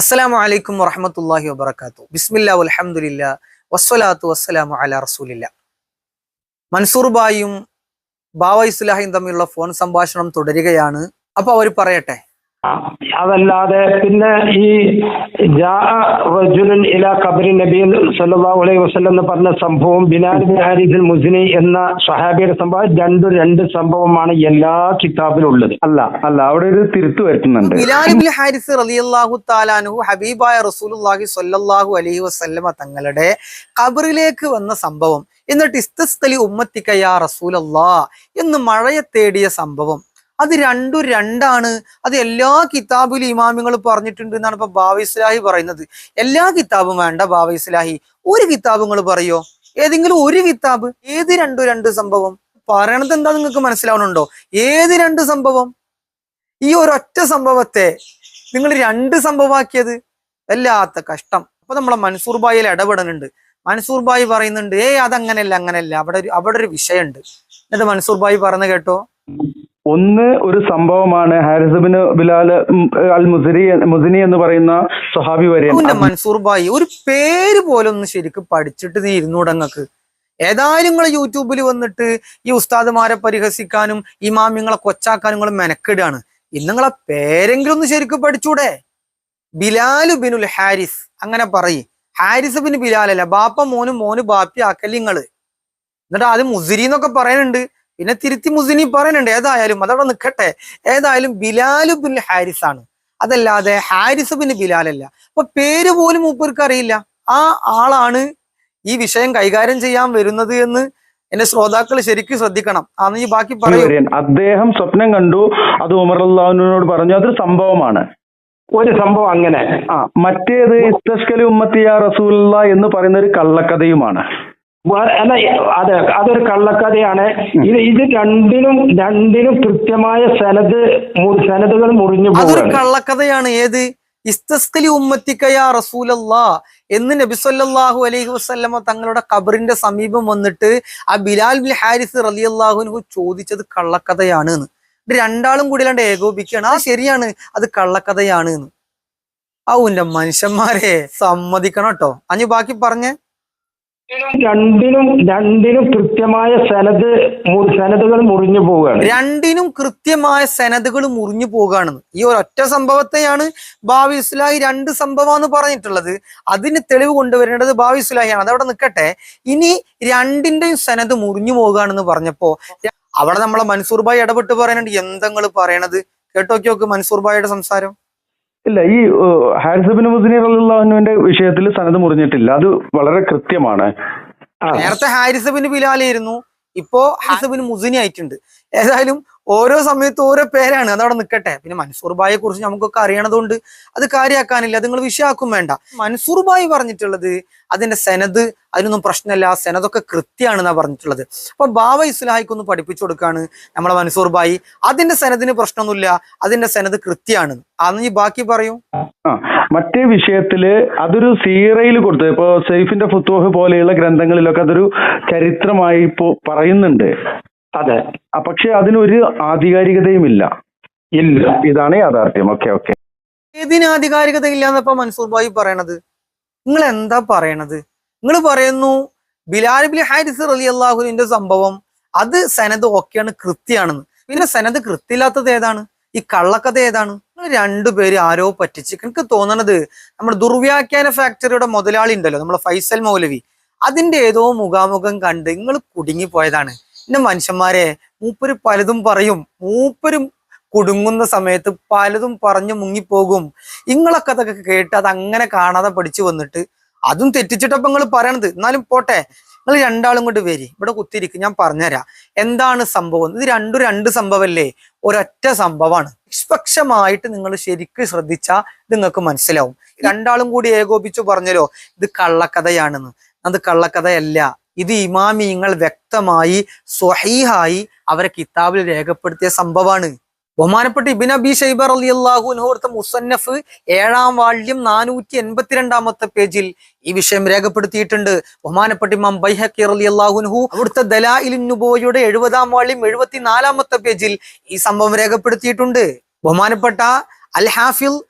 അസ്സലാമു അലൈക്കും വറഹമത്തല്ലാഹി വബർക്കാത്തു ബിസ്മില്ലാ അലഹമുല്ല വസ്സലാത്തു വസ്സലാമു അല റസൂലില്ല. മൻസൂർ ബായും ബാവ ഇസ്ലാഹിയും തമ്മിലുള്ള ഫോൺ സംഭാഷണം തുടരുകയാണ്. അപ്പോൾ അവർ പറയട്ടെ അതല്ലാതെ പിന്നെ ഈ ജാഅ റജുലുൻ ഇലാ ഖബറി നബി സല്ലല്ലാഹു അലൈഹി വസല്ലം എന്ന് പറഞ്ഞ സംഭവം ബിനാൽ ബിൻ ഹാരിസുൽ മുസ്നി എന്ന സഹാബിയുടെ സംഭവം രണ്ടും രണ്ട് സംഭവമാണ് എല്ലാ കിതാബിലും ഉള്ളത് അല്ല അല്ല അവിടെ ഒരു തിരുത്തു വരുത്തുന്നുണ്ട്. ബിലാൽ ഹാരിസ് റളിയല്ലാഹു ഹബീബായ റസൂലുള്ളാഹി സ്വല്ലല്ലാഹു അലൈഹി വസല്ലമ തങ്ങളുടെ ഖബറിലേക്ക് വന്ന സംഭവം. എന്നിട്ട് ഇസ്തസ്തലി ഉമ്മത്തിക്കയാ റസൂലല്ലാ എന്ന് മഴയെ തേടിയ സംഭവം. അത് രണ്ടും രണ്ടാണ്. അത് എല്ലാ കിതാബിലും ഇമാമിങ്ങൾ പറഞ്ഞിട്ടുണ്ട് എന്നാണ് ഇപ്പൊ ബാബ ഇസ്ലാഹി പറയുന്നത്. എല്ലാ കിതാബും വേണ്ട ബാബ ഇസ്ലാഹി. ഒരു കിതാബ് നിങ്ങൾ പറയോ? ഏതെങ്കിലും ഒരു കിതാബ്? ഏത് രണ്ടു രണ്ട് സംഭവം? പറയണത് എന്താ നിങ്ങൾക്ക് മനസ്സിലാവണുണ്ടോ? ഏത് രണ്ട് സംഭവം? ഈ ഒരൊറ്റ സംഭവത്തെ നിങ്ങൾ രണ്ട് സംഭവമാക്കിയത് വല്ലാത്ത കഷ്ടം. അപ്പൊ നമ്മളെ മൻസൂർ ബായിൽ ഇടപെടുന്നുണ്ട് മൻസൂർ ബായി പറയുന്നുണ്ട് ഏയ് അതങ്ങനെയല്ല അങ്ങനെയല്ല അവിടെ ഒരു അവിടെ ഒരു വിഷയമുണ്ട്. എന്നിട്ട് മൻസൂർ ബായി പറഞ്ഞു കേട്ടോ? ഒന്ന് ഒരു സംഭവമാണ് ഹാരിസബിന് ബിലാൽ അൽ മുസരി മുസിനി എന്ന് പറയുന്ന സ്വഹാബി വരെ. മൻസൂർ ബായി ഒരു പേര് പോലും ഒന്ന് ശരിക്കും പഠിച്ചിട്ട് നീ ഇരുന്നൂടങ്ങക്ക് ഏതായാലും നിങ്ങൾ യൂട്യൂബിൽ വന്നിട്ട് ഈ ഉസ്താദുമാരെ പരിഹസിക്കാനും ഇമാമിങ്ങളെ കൊച്ചാക്കാനും നിങ്ങൾ മെനക്കിടാണ് ഇന്ന് നിങ്ങളെ പേരെങ്കിലും ഒന്ന് ശരിക്കും പഠിച്ചൂടെ? ബിലാലു ബിനുൽ ഹാരിസ് അങ്ങനെ പറയ്. ഹാരിസ് ബിൻ ബിലാലല്ല ബാപ്പ മോനും മോന് ബാപ്പി ആക്കലിങ്ങൾ എന്നിട്ട് ആദ്യം മുസിരി എന്നൊക്കെ പറയുന്നുണ്ട് പിന്നെ തിരുത്തി മുസിനി പറയുന്നുണ്ട് ഏതായാലും അതവിടെ നിൽക്കട്ടെ ഏതായാലും ബിലാലു ബിൻ ഹാരിസ് ആണ്. അതല്ലാതെ ഹാരിസ് ബിൻ ബിലാലല്ല അപ്പൊ പേര് പോലും മൂപ്പർക്ക് അറിയില്ല. ആ ആളാണ് ഈ വിഷയം കൈകാര്യം ചെയ്യാൻ വരുന്നത് എന്ന് എന്റെ ശ്രോതാക്കൾ ശരിക്കും ശ്രദ്ധിക്കണം. അന്ന് ഈ ബാക്കി പറയൂ. അദ്ദേഹം സ്വപ്നം കണ്ടു അത് ഉമർ അള്ളാഹുവിനോട് പറഞ്ഞു അതൊരു സംഭവമാണ്. ഒരു സംഭവം അങ്ങനെ. ആ മറ്റേത് ഇസ്തസ്കലി ഉമ്മത്തിയ റസൂല്ല എന്ന് പറയുന്ന ഒരു കള്ളക്കഥയുമാണ്. അല്ല അതെ അതൊരു കള്ളക്കഥയാണ്. ഇത് ഇത് രണ്ടിനും രണ്ടിനും കൃത്യമായ സനത് സനതുകൾ മുറിഞ്ഞു അതൊരു കള്ളക്കഥയാണ്. ഏത്? ഇസ്തസ്കലി ഉമ്മത്തിക്കയാ റസൂലല്ലാ എന്ന് നബി സല്ലല്ലാഹു അലൈഹി വസല്ലമ തങ്ങളുടെ കബറിന്റെ സമീപം വന്നിട്ട് ആ ബിലാൽ ബിൽ ഹാരിസ് റലി അള്ളാഹുനു ചോദിച്ചത് കള്ളക്കഥയാണ് എന്ന്. രണ്ടാളും കൂടി അല്ലാണ്ട് ഏകോപിക്കുകയാണ്. ആ ശരിയാണ് അത് കള്ളക്കഥയാണ് എന്ന്. ആ ഉന്റെ മനുഷ്യന്മാരെ സമ്മതിക്കണം കേട്ടോ. അഞ്ഞു ബാക്കി പറഞ്ഞേ. രണ്ടിനും രണ്ടിനും കൃത്യമായ സനത് മു- മുറിഞ്ഞു പോവുകയാണ്. രണ്ടിനും കൃത്യമായ സനതുകൾ മുറിഞ്ഞു പോവുകയാണ്. ഈ ഒരൊറ്റ സംഭവത്തെയാണ് ബാവി ഇസ്ലാഹി രണ്ട് സംഭവമാണെന്ന് പറഞ്ഞിട്ടുള്ളത്. അതിന് തെളിവ് കൊണ്ടുവരേണ്ടത് ബാവി ഇസ്ലാഹിയാണ് അതവിടെ നിൽക്കട്ടെ. ഇനി രണ്ടിന്റെയും സനത് മുറിഞ്ഞു പോകുകയാണെന്ന് പറഞ്ഞപ്പോ അവിടെ നമ്മളെ മൻസൂർ ഭായി ഇടപെട്ട് പറയാനുണ്ട് എന്തെങ്കിലും പറയണത്? കേട്ടോക്കിയോക്ക് മൻസൂർ ഭായിയുടെ സംസാരം. ഇല്ല ഈ ഹാരിസബിൻ മുസ്ലിം അള്ളാഹുവിന്റെ വിഷയത്തിൽ സനത് മുറിഞ്ഞിട്ടില്ല. അത് വളരെ കൃത്യമാണ്. നേരത്തെ ഹാരിസബിന് ബിലാലായിരുന്നു ഇപ്പോ ഹാരിസബിന് മുസിനി ആയിട്ടുണ്ട്. ഏതായാലും ഓരോ സമയത്ത് ഓരോ പേരാണ്. അതവിടെ നിൽക്കട്ടെ പിന്നെ മൻസൂർ ബായെ കുറിച്ച് നമുക്കൊക്കെ അറിയണതുകൊണ്ട് അത് കാര്യമാക്കാനില്ല നിങ്ങൾ വിഷയാക്കും വേണ്ട. മൻസൂർ ബായി പറഞ്ഞിട്ടുള്ളത് അതിന്റെ സെനത് അതിനൊന്നും പ്രശ്നമില്ല. സെനതൊക്കെ കൃത്യമാണെന്നാ പറഞ്ഞിട്ടുള്ളത്. അപ്പൊ ബാവ ഇസ്ലാഹിക്കൊന്ന് പഠിപ്പിച്ചു കൊടുക്കാണ് നമ്മളെ മൻസൂർ ബായി. അതിന്റെ സെനതിന് പ്രശ്നമൊന്നുമില്ല. അതിന്റെ സെനത് കൃത്യമാണ് അന്ന് ഈ ബാക്കി പറയൂ. മറ്റേ വിഷയത്തിൽ അതൊരു സീറയിൽ കൊടുത്തത് ഇപ്പോ സെയ്ഫിന്റെ ഫുത്തോഹ് പോലെയുള്ള ഗ്രന്ഥങ്ങളിലൊക്കെ അതൊരു ചരിത്രമായി ഇപ്പോ പറയുന്നുണ്ട്. അതെ. പക്ഷെ അതിനൊരു ആധികാരികതയും ഇല്ല. ഇല്ല ഇതാണ് യാഥാർത്ഥ്യം. Okay okay. ഏതിന് ആധികാരികത ഇല്ലാന്നപ്പോ മൻസൂർ ഭായി പറയണത്? നിങ്ങൾ എന്താ പറയണത്? നിങ്ങൾ പറയുന്നു ബിലാൽ ബിൻ ഹാരിസ് അലി അള്ളാഹുലിന്റെ സംഭവം അത് സനത് ഓക്കെയാണ് കൃത്യമാണെന്ന് പിന്നെ സനത് കൃത്യമില്ലാത്തത് ഏതാണ്? ഈ കള്ളക്കഥ ഏതാണ്? നിങ്ങൾ രണ്ടുപേര് ആരോ പറ്റിച്ച് എനിക്ക് തോന്നണത് നമ്മുടെ ദുർവ്യാഖ്യാന ഫാക്ടറിയുടെ മുതലാളി ഉണ്ടല്ലോ നമ്മളെ ഫൈസൽ മൗലവി. അതിന്റെ ഏതോ മുഖാമുഖം കണ്ട് നിങ്ങൾ കുടുങ്ങിപ്പോയതാണ്. എന്റെ മനുഷ്യന്മാരെ മൂപ്പര് പലതും പറയും. മൂപ്പരും കുടുങ്ങുന്ന സമയത്ത് പലതും പറഞ്ഞു മുങ്ങിപ്പോകും. നിങ്ങളൊക്കെ അതൊക്കെ കേട്ട് അത് അങ്ങനെ കാണാതെ പഠിച്ചു വന്നിട്ട് അതും തെറ്റിച്ചിട്ടപ്പം നിങ്ങൾ പറയണത്. എന്നാലും പോട്ടെ. നിങ്ങൾ രണ്ടാളും കൊണ്ട് വരി. ഇവിടെ കുത്തിരിക്കും ഞാൻ പറഞ്ഞുതരാം എന്താണ് സംഭവം? ഇത് രണ്ടും രണ്ട് സംഭവമല്ലേ ഒരൊറ്റ സംഭവമാണ്. നിഷ്പക്ഷമായിട്ട് നിങ്ങൾ ശരിക്കും ശ്രദ്ധിച്ചാൽ നിങ്ങൾക്ക് മനസ്സിലാവും. രണ്ടാളും കൂടി ഏകോപിച്ചു പറഞ്ഞല്ലോ ഇത് കള്ളക്കഥയാണെന്ന്. അത് കള്ളക്കഥയല്ല. ഇത് ഇമാമിങ്ങൾ വ്യക്തമായി സ്വഹീഹായി അവരെ കിതാബിൽ രേഖപ്പെടുത്തിയ സംഭവമാണ്. ബഹുമാനപ്പെട്ട ഇബിൻ അബി ഷൈബർ അലി അള്ളാഹു അൻഹുവിടുത്തെ മുസന്നഫ് ഏഴാം വാള്യം നാനൂറ്റി എൺപത്തിരണ്ടാമത്തെ പേജിൽ ഈ വിഷയം രേഖപ്പെടുത്തിയിട്ടുണ്ട്. ബഹുമാനപ്പെട്ട ഇമാം ബൈഹക്കി അലി അള്ളാഹുൻഹു അവിടുത്തെ ദലാഇലുബോയുടെ എഴുപതാം വാള്യം എഴുപത്തിനാലാമത്തെ പേജിൽ ഈ സംഭവം രേഖപ്പെടുത്തിയിട്ടുണ്ട്. ബഹുമാനപ്പെട്ട അൽ ഹാഫിൽ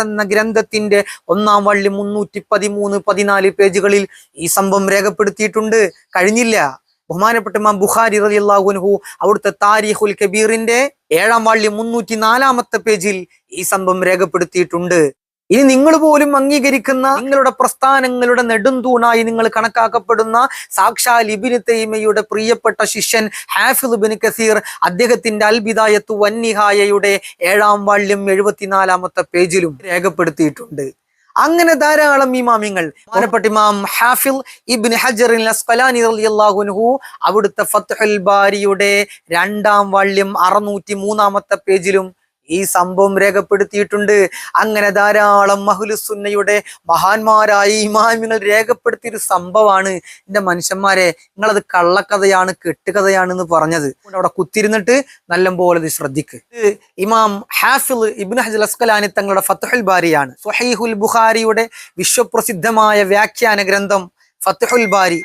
എന്ന ഗ്രന്ഥത്തിന്റെ ഒന്നാം വള്ളി മുന്നൂറ്റി പതിമൂന്ന് പതിനാല് പേജുകളിൽ ഈ സംഭവം രേഖപ്പെടുത്തിയിട്ടുണ്ട്. കഴിഞ്ഞില്ല. ബഹുമാനപ്പെട്ട മാം ബുഖാരി റളിയല്ലാഹു അൻഹു അവിടുത്തെ താരിഖുൽ കബീറിന്റെ ഏഴാം വള്ളി മുന്നൂറ്റി നാലാമത്തെ പേജിൽ ഈ സംഭവം രേഖപ്പെടുത്തിയിട്ടുണ്ട്. ഇനി നിങ്ങൾ പോലും അംഗീകരിക്കുന്ന നിങ്ങളുടെ പ്രസ്ഥാനങ്ങളുടെ നെടുന്തൂണായി നിങ്ങൾ കണക്കാക്കപ്പെടുന്ന സാക്ഷാൽ ഇബിന് തൈമയുടെ പ്രിയപ്പെട്ട ശിഷ്യൻ ഹാഫിദ് ബിൻ കസീർ അദ്ദേഹത്തിന്റെ അൽബിദായത്തു വന്നിഹായയുടെ ഏഴാം വാള്യം എഴുപത്തിനാലാമത്തെ പേജിലും രേഖപ്പെടുത്തിയിട്ടുണ്ട്. അങ്ങനെ ധാരാളം ഇമാമിങ്ങൾ. അൻഹു അവിടുത്തെ ബാരിയുടെ രണ്ടാം വാള്യം അറുന്നൂറ്റി മൂന്നാമത്തെ പേജിലും ഈ സംഭവം രേഖപ്പെടുത്തിയിട്ടുണ്ട്. അങ്ങനെ ധാരാളം മഹുലുസുന്നയുടെ മഹാന്മാരായ ഇമാമിങ്ങൾ രേഖപ്പെടുത്തിയ ഒരു സംഭവമാണ്. എന്റെ മനുഷ്യന്മാരെ നിങ്ങളത് കള്ളക്കഥയാണ് കെട്ടുകഥയാണ് എന്ന് പറഞ്ഞത്. അവിടെ കുത്തിരുന്നിട്ട് നല്ലപോലെ ഇത് ശ്രദ്ധിക്ക്. ഇമാം ഹാഫിൽ ഇബിൻ ഹജൽ അസ്കലാനി തങ്ങളുടെ ഫത്തഹുൽ ബാരിയാണ്. സുഹൈഹുൽ ബുഖാരിയുടെ വിശ്വപ്രസിദ്ധമായ വ്യാഖ്യാന ഗ്രന്ഥം ഫത്തുഹുൽ ബാരി.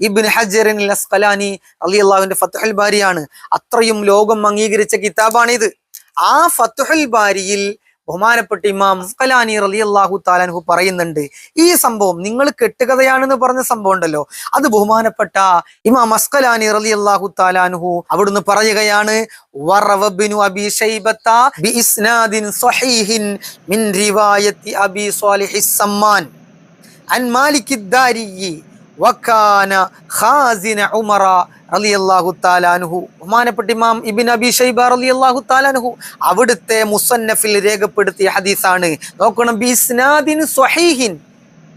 ഇബ്നു ഹജറിൻ അൽ അലി അള്ളാഹുവിന്റെ ഫത്തഹുൽ ബാരിയാണ്. അത്രയും ലോകം അംഗീകരിച്ച കിതാബാണിത്. ആ ഫത്തുഹുൽ ബാരിയിൽ ബഹുമാനപ്പെട്ട ഇമാം അസ്കലാനി അള്ളാഹു താലാൻഹു പറയുന്നുണ്ട് ഈ സംഭവം നിങ്ങൾ കെട്ടുകഥയാണെന്ന് പറഞ്ഞ സംഭവം ഉണ്ടല്ലോ. അത് ബഹുമാനപ്പെട്ട ഇമാം അസ്കലാനി അള്ളാഹു താലാൻഹു അവിടുന്ന് പറയുകയാണ് ശൈബത്ത ബി ഇസ്നാദിൻ അലി അള്ളാഹു താലാനുഹു ബഹുമാനപ്പെട്ട ഇമാം ഇബിൻ അബി ഷൈബാർ അലി അള്ളാഹു താലാനുഹു അവിടുത്തെ മുസന്നഫിൽ രേഖപ്പെടുത്തിയ ഹദീസാണ്. നോക്കണം ബി ഇസ്നാദിൻ സ്വഹീഹിൻ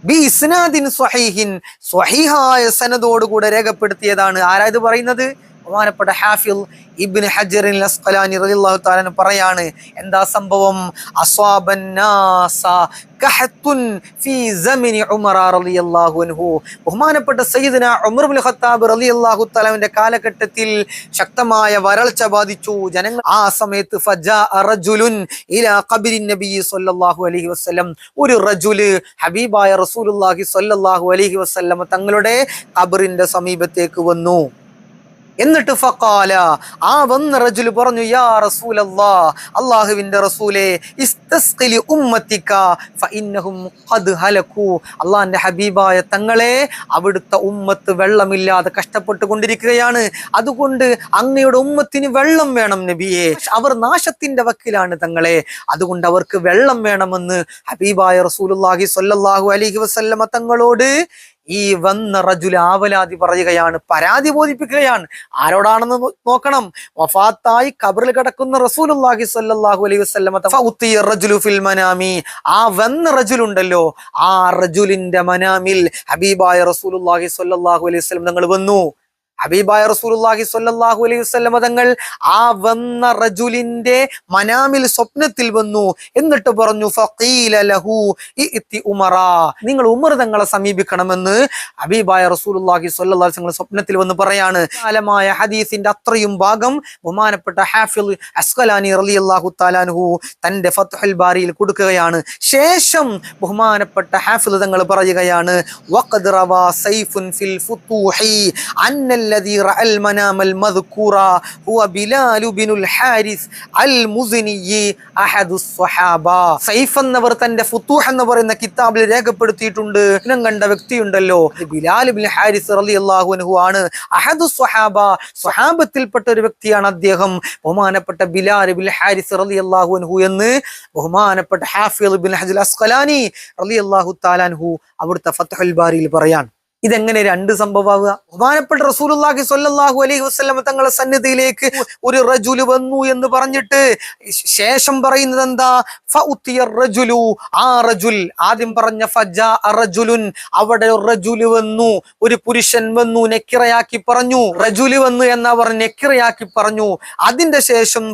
ബി ഇസ്നാദിൻ സ്വഹീഹിൻ സ്വഹീഹായ സനദോടുകൂടെ രേഖപ്പെടുത്തിയതാണ്. ആരാ ഇത് പറയുന്നത്? ബഹുമാനപ്പെട്ട ഹാഫിൽ ഇബ്നു ഹജറിൻ അസ്ഖലാനി റളിയല്ലാഹു തആല പറയാണ് എന്താ സംഭവം? കഹത്തുൻ ഫീ അൻഹു. ബഹുമാനപ്പെട്ട ഉമർ ഇബ്നു ഖത്താബ് കാലഘട്ടത്തിൽ ശക്തമായ വരൾച്ച ബാധിച്ചു. ജനങ്ങൾ ആ സമയത്ത് ഇലാ അലൈഹി വസല്ലം. ഒരു ഹബീബായ റസൂലുള്ളാഹി സല്ലല്ലാഹു അലൈഹി തങ്ങളുടെ ഖബറിന്റെ സമീപത്തേക്ക് വന്നു. എന്നിട്ട് ഫക്കാല ആ വന്ന റജുൽ പറഞ്ഞു യാ റസൂല അള്ളാഹുവിന്റെ റസൂലെ ഇസ്തസ്ഖിലി ഉമ്മത്തിക ഫഇന്നഹും ഖദ് ഹലകു അള്ളാഹിന്റെ ഹബീബായ തങ്ങളെ അവിടുത്തെ ഉമ്മത്ത് വെള്ളമില്ലാതെ കഷ്ടപ്പെട്ടു കൊണ്ടിരിക്കുകയാണ് അതുകൊണ്ട് അങ്ങയുടെ ഉമ്മത്തിന് വെള്ളം വേണം നബിയെ. അവർ നാശത്തിന്റെ വക്കിലാണ് തങ്ങളെ. അതുകൊണ്ട് അവർക്ക് വെള്ളം വേണമെന്ന് ഹബീബായ റസൂലുള്ളാഹി സ്വല്ലല്ലാഹു അലൈഹി വസല്ലമ തങ്ങളോട് ഈ വന്ന റജുൽ ആവലാതി പറയുകയാണ് പരാതി ബോധിപ്പിക്കുകയാണ്. ആരോടാണെന്ന് നോക്കണം. വഫാത്തായി കബറിൽ കിടക്കുന്ന റസൂലുള്ളാഹി സ്വല്ലല്ലാഹു അലൈഹി വസല്ലമ ഫിൽ മനാമി. ആ വന്ന റജുലുണ്ടല്ലോ. ആ റജുലിന്റെ മനാമിൽ ഹബീബായ റസൂലുള്ളാഹി സ്വല്ലല്ലാഹു അലൈഹി വസല്ലം തങ്ങൾ വന്നു. ഹബീബായ റസൂലുള്ളാഹി സ്വല്ലല്ലാഹു അലൈഹി വസല്ലം തങ്ങൾ ആ വന്ന റജുലിന്റെ മനാമിൽ സ്വപ്നത്തിൽ വന്നു എന്നിട്ട് പറഞ്ഞു ഫഖീല ലഹു ഇത്തി ഉമറ നിങ്ങൾ ഉമർ തങ്ങളെ സമീപിക്കണമെന്ന് ഹബീബായ റസൂലുള്ളാഹി സ്വല്ലല്ലാഹു അലൈഹി വസല്ലം സ്വപ്നത്തിൽ വന്ന് പറയാണ്. കാലമായ ഹദീസിന്റെ അത്രയും ഭാഗം ബഹുമാനപ്പെട്ട ഹാഫിൽ അസ്കലാനി റളിയല്ലാഹു തആലാൻഹു തന്റെ ഫത്ഹുൽ ബാരിയിൽ കൊടുക്കുകയാണ്. ശേഷം ബഹുമാനപ്പെട്ട ഹാഫിൽ തങ്ങൾ പറയുകയാണ് വഖദ് റവാ സൈഫുൻ ഫിൽ ഫുതൂഹി അന്നല്ലദീ റഅൽ മനാമൽ المنام ഹുവ ബിലാൽ ബിനുൽ ഹാരിസ് അൽ المزني അഹദു സ്വഹാബ സൈഫ് എന്നവർ തന്റെ ഫുത്തൂഹ് എന്ന് പറയുന്ന കിതാബിൽ രേഖപ്പെടുത്തിയിട്ടുണ്ട്. ഇനം കണ്ട വ്യക്തിയുണ്ടല്ലോ. ബിലാൽ ബിൻ ഹാരിസ് റളിയല്ലാഹു അൻഹു ആണ്. അഹദു സ്വഹാബ സ്വഹാബത്തിൽപ്പെട്ട ഒരു വ്യക്തിയാണ് അദ്ദേഹം. ബഹുമാനപ്പെട്ട ബിലാൽ ബിൻ ഹാരിസ് റളിയല്ലാഹു അൻഹു എന്ന് ബഹുമാനപ്പെട്ട ഹാഫിൽ ബിൻ ഹജൽ അസ്ഖലാനി റളിയല്ലാഹു താലാൻഹു അവിടുത്തെ ഫത്ഹുൽ ബാരിയിൽ പറയാൻ. ഇതെങ്ങനെ രണ്ട് സംഭവമാവുക? ബഹുമാനപ്പെട്ട റസൂലുള്ളാഹി സ്വല്ലല്ലാഹു അലൈഹി വസല്ലം തങ്ങളെ സന്നിധിയിലേക്ക് ഒരു റജുൽ വന്നു എന്ന് പറഞ്ഞിട്ട് ശേഷം പറയുന്നത് എന്താ? റജുലു ആ റജുൽ ആദ്യം പറഞ്ഞ ഫജാ റജുലുൻ അവിടെ റജുലു വന്നു ഒരു പുരുഷൻ വന്നു നെക്കിറയാക്കി പറഞ്ഞു. റജുൽ വന്നു എന്നവർ നെക്കിറയാക്കി പറഞ്ഞു. അതിന്റെ ശേഷം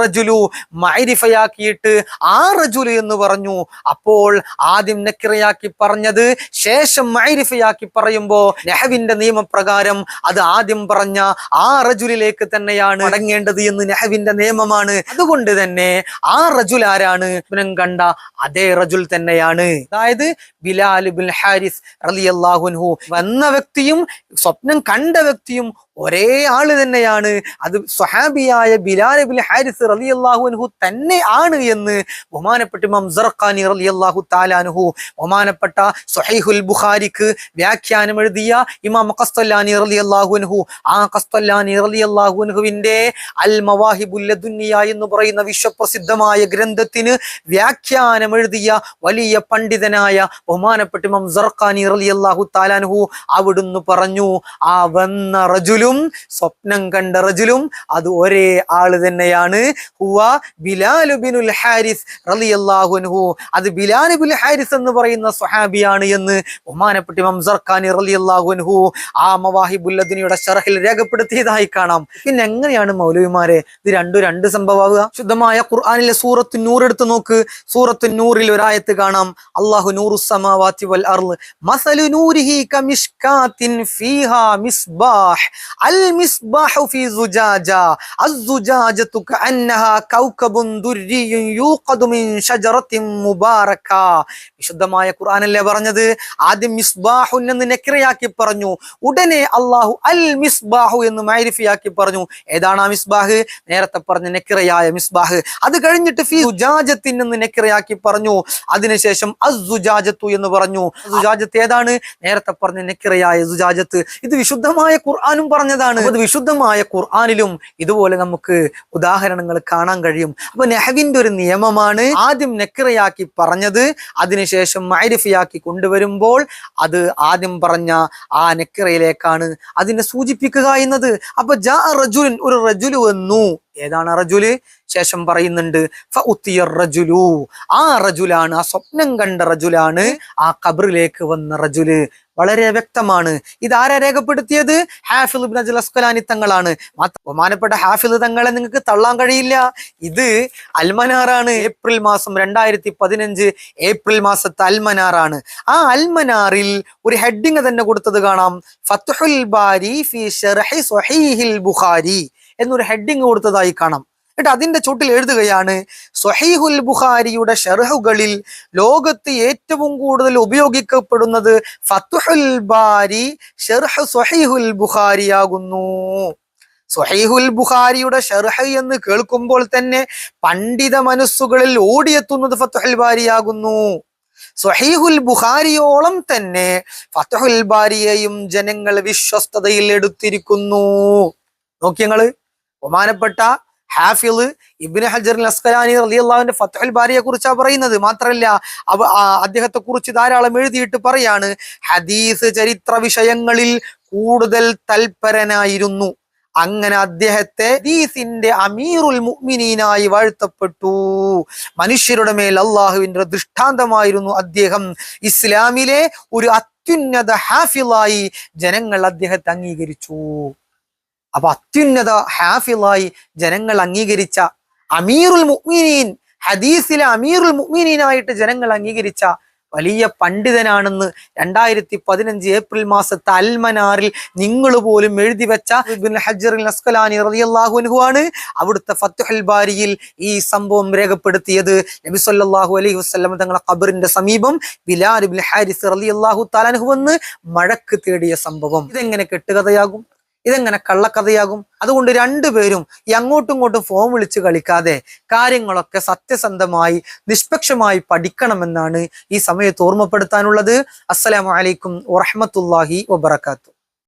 റജുലു മൈരിഫയാക്കിയിട്ട് ആ റജുൽ എന്ന് പറഞ്ഞു. അപ്പോൾ ആദ്യം നെക്കിറയാക്കി പറഞ്ഞത് ശേഷം മൈരിഫയാക്കി പറയുമ്പോ നെഹവിന്റെ നിയമപ്രകാരം അത് ആദ്യം പറഞ്ഞ ആ റജുലിലേക്ക് തന്നെയാണ് അടങ്ങേണ്ടത് എന്ന് നെഹവിന്റെ നിയമമാണ്. അതുകൊണ്ട് തന്നെ ആ റജുൽ ആരാണ്? സ്വപ്നം കണ്ട അതേ റജുൽ തന്നെയാണ്. അതായത് ബിലാൽ ബിൻ ഹാരിസ് റളിയല്ലാഹുൻഹു വന്ന വ്യക്തിയും സ്വപ്നം കണ്ട വ്യക്തിയും ഒരേ ആൾ തന്നെയാണ്. അത് സ്വഹാബിയായ ബിലാൽ ബിൻ ഹാരിസ് റളിയല്ലാഹു അൻഹു തന്നെ ആണ് എന്ന് ബഹുമാനപ്പെട്ട മംസർഖാനി സർഖാനി അള്ളാഹു താലാനുഹു ബഹുമാനപ്പെട്ട സൊഹൈഹുൽ ബുഖാരിക്ക് വ്യാഖ്യാനം എഴുതിയ ഇമാം ഖസ്തല്ലാനി റളിയല്ലാഹു അൻഹു. ആ ഖസ്തല്ലാനി റളിയല്ലാഹു അൻഹുവിന്റെ അൽ മവാഹിബുൽ ലദുന്നിയ എന്ന് പറയുന്ന വിശ്വപ്രസിദ്ധമായ ഗ്രന്ഥത്തിന് വ്യാഖ്യാനം എഴുതിയ വലിയ പണ്ഡിതനായ ബഹുമാനപ്പെട്ട മംസർഖാനി സർഖാനി അള്ളാഹു താലാനുഹു അവിടുന്ന് പറഞ്ഞു ആ വന്ന റജുലും സ്വപ്നം കണ്ട റജുലും അത് ഒരേ ആൾ തന്നെയാണ്. ഹുവ ഹാരിസ് അത് ബിലാൽ ഹാരിസ് എന്ന് പറയുന്ന സ്വഹാബിയാണ് എന്ന് ബഹുമാനപ്പെട്ട റളിയല്ലാഹു അൻഹു ആ മവാഹിബുല്ലദിനിയുടെ ഷറഹിൽ രേഖപ്പെടുത്തിയതായി കാണാം. പിന്നെ എങ്ങനെയാണ് മൗലവിമാരെ? ഇത് രണ്ടു രണ്ട് സംഭവമാവുക ശുദ്ധമായ ഖുർആാനിലെ സൂറത്ത് നൂർ എടുത്ത് നോക്ക്. സൂറത്ത് നൂറിൽ ഒരായത്ത് കാണാം. അള്ളാഹു നൂറു സമാവാത്തി വൽ അർൾ മസലു നൂരിഹി കമിഷ്കാത്തിൻ ഫീഹാ മിസ്ബാഹ്. അൽ മിസ്ബാഹു ഫീ സുജാജ അസ്സുജാജതു കഅന്നഹാ കൗകബുൻ ദുർരിയുൻ യൂഖദു മിൻ ഷജറത്തിൻ മുബാറക വിശുദ്ധമായ ഖുർആനല്ലേ പറഞ്ഞത്? ആദ്യം മിസ്ബാഹുൻ എന്ന് നെക്രയാക്കി പറഞ്ഞു. ഉടനെ അള്ളാഹു അൽ മിസ്ബാഹു എന്ന് മൈരിഫിയാക്കി പറഞ്ഞു. ഏതാണ് ആ മിസ്ബാഹ്? നേരത്തെ പറഞ്ഞ നെക്കിറയായ മിസ്ബാഹ്. അത് കഴിഞ്ഞിട്ട് ഫി സുജാജത്തിൻ എന്ന് നെക്കിറയാക്കി പറഞ്ഞു. അതിനുശേഷം അസുജാജത്തു എന്ന് പറഞ്ഞു. സുജാജത്ത് ഏതാണ്? നേരത്തെ പറഞ്ഞ നെക്കിറയായ സുജാജത്ത്. ഇത് വിശുദ്ധമായ ഖുർആാനും പറഞ്ഞതാണ്. അത് വിശുദ്ധമായ ഖുർആാനിലും ഇതുപോലെ നമുക്ക് ഉദാഹരണങ്ങൾ കാണാൻ കഴിയും. അപ്പൊ നെഹവിന്റെ ഒരു നിയമമാണ് ആദ്യം നെക്കിറയാക്കി പറഞ്ഞത് അതിനുശേഷം മൈരിഫിയാക്കി കൊണ്ടുവരുമ്പോൾ അത് ആദ്യം പറഞ്ഞ ആ നെക്കിറയിലേക്കാണ് അതിനെ സൂചിപ്പിക്കുക എന്നത്. അപ്പൊ ജാ ഒരു റജുലു വന്നു. ഏതാണ് റജുൽ? ശേഷം പറയുന്നുണ്ട് റജുലു. ആ റജുലാണ് ആ സ്വപ്നം കണ്ട റജുലാണ് ആ കബറിലേക്ക് വന്ന റജുൽ. വളരെ വ്യക്തമാണ്. ഇത് ആരെ രേഖപ്പെടുത്തിയത് ഹാഫിൽ അസ്കലാനി തങ്ങളാണ്. ബഹുമാനപ്പെട്ട ഹാഫിൽ തങ്ങളെ നിങ്ങൾക്ക് തള്ളാൻ കഴിയില്ല. ഇത് അൽമനാറാണ്. ഏപ്രിൽ മാസം രണ്ടായിരത്തി പതിനഞ്ച് ഏപ്രിൽ മാസത്തെ അൽമനാറാണ്. ആ അൽമനാറിൽ ഒരു ഹെഡിങ് തന്നെ കൊടുത്തത് കാണാം. ഫത്തുഹുൽ ബാരി ഫി ബുഖാരി. എന്നൊരു ഹെഡിങ് കൊടുത്തതായി കാണാം. എന്നിട്ട് അതിന്റെ ചുട്ടിൽ എഴുതുകയാണ് സൊഹൈഹുൽ ബുഖാരിയുടെ ഷെർഹുകളിൽ ലോകത്ത് ഏറ്റവും കൂടുതൽ ഉപയോഗിക്കപ്പെടുന്നത് ഫത്തുഹുൽ ബാരി ഷെർഹ് സ്വഹീഹുൽ ബുഖാരിയാകുന്നു. സൊഹൈഹുൽ ബുഖാരിയുടെ ഷെർഹ് എന്ന് കേൾക്കുമ്പോൾ തന്നെ പണ്ഡിത മനസ്സുകളിൽ ഓടിയെത്തുന്നത് ഫത്തുഹുൽ ബാരിയാകുന്നു. സ്വഹീഹുൽ ബുഖാരിയോളം തന്നെ ഫത്തുഹുൽ ബാരിയെയും ജനങ്ങൾ വിശ്വസ്തതയിൽ എടുത്തിരിക്കുന്നു. നോക്കിയങ്ങൾ ബഹുമാനപ്പെട്ട ഹാഫിൾ ഇബിന് ഹജർ അസ്കലാനി റലിയല്ലാവിന്റെ ഫത്തുൽ ബാരിയെ കുറിച്ചാണ് പറയുന്നത്. മാത്രമല്ല അദ്ദേഹത്തെ കുറിച്ച് ധാരാളം എഴുതിയിട്ട് പറയാണ് ഹദീസ് ചരിത്ര വിഷയങ്ങളിൽ കൂടുതൽ തൽപരനായിരുന്നു. അങ്ങനെ അദ്ദേഹത്തെ ഹദീസിന്റെ അമീറുൽ മുഅ്മിനീനായി വാഴ്ത്തപ്പെട്ടു. മനുഷ്യരുടെ മേൽ അള്ളാഹുവിന്റെ ദൃഷ്ടാന്തമായിരുന്നു അദ്ദേഹം. ഇസ്ലാമിലെ ഒരു അത്യുന്നത ഹാഫിളായി ജനങ്ങൾ അദ്ദേഹത്തെ അംഗീകരിച്ചു. അപ്പൊ അത്യുന്നത ഹാഫിളായി ജനങ്ങൾ അംഗീകരിച്ച അമീറുൽ മുഅ്മിനീൻ ഹദീസിലെ അമീറുൽ മുഅ്മിനീനായിട്ട് ജനങ്ങൾ അംഗീകരിച്ച വലിയ പണ്ഡിതനാണെന്ന് രണ്ടായിരത്തി പതിനഞ്ച് ഏപ്രിൽ മാസത്തെ അൽമനാറിൽ നിങ്ങൾ പോലും എഴുതി വെച്ച ഹജ്ജറുൽ ആണ് അവിടുത്തെ ഫത്തുഹൽ ബാരിയിൽ ഈ സംഭവം രേഖപ്പെടുത്തിയത്. നബി സല്ലല്ലാഹു അലൈഹി വസല്ലം തങ്ങളെ ഖബറിന്റെ സമീപം ബിലാൽ ഹാരിസ് റളിയല്ലാഹു തആല അൻഹു വന്ന് മഴക്ക് തേടിയ സംഭവം. ഇതെങ്ങനെ കെട്ടുകഥയാകും? ഇതെങ്ങനെ കള്ളക്കഥയാകും? അതുകൊണ്ട് രണ്ടുപേരും ഈ അങ്ങോട്ടും ഇങ്ങോട്ടും ഫോം വിളിച്ച് കളിക്കാതെ കാര്യങ്ങളൊക്കെ സത്യസന്ധമായി നിഷ്പക്ഷമായി പഠിക്കണമെന്നാണ് ഈ സമയത്ത് ഓർമ്മപ്പെടുത്താനുള്ളത്. അസ്സലാമലൈക്കും അലൈക്കും വറഹ്മത്തുള്ളാഹി വബറകാതുഹു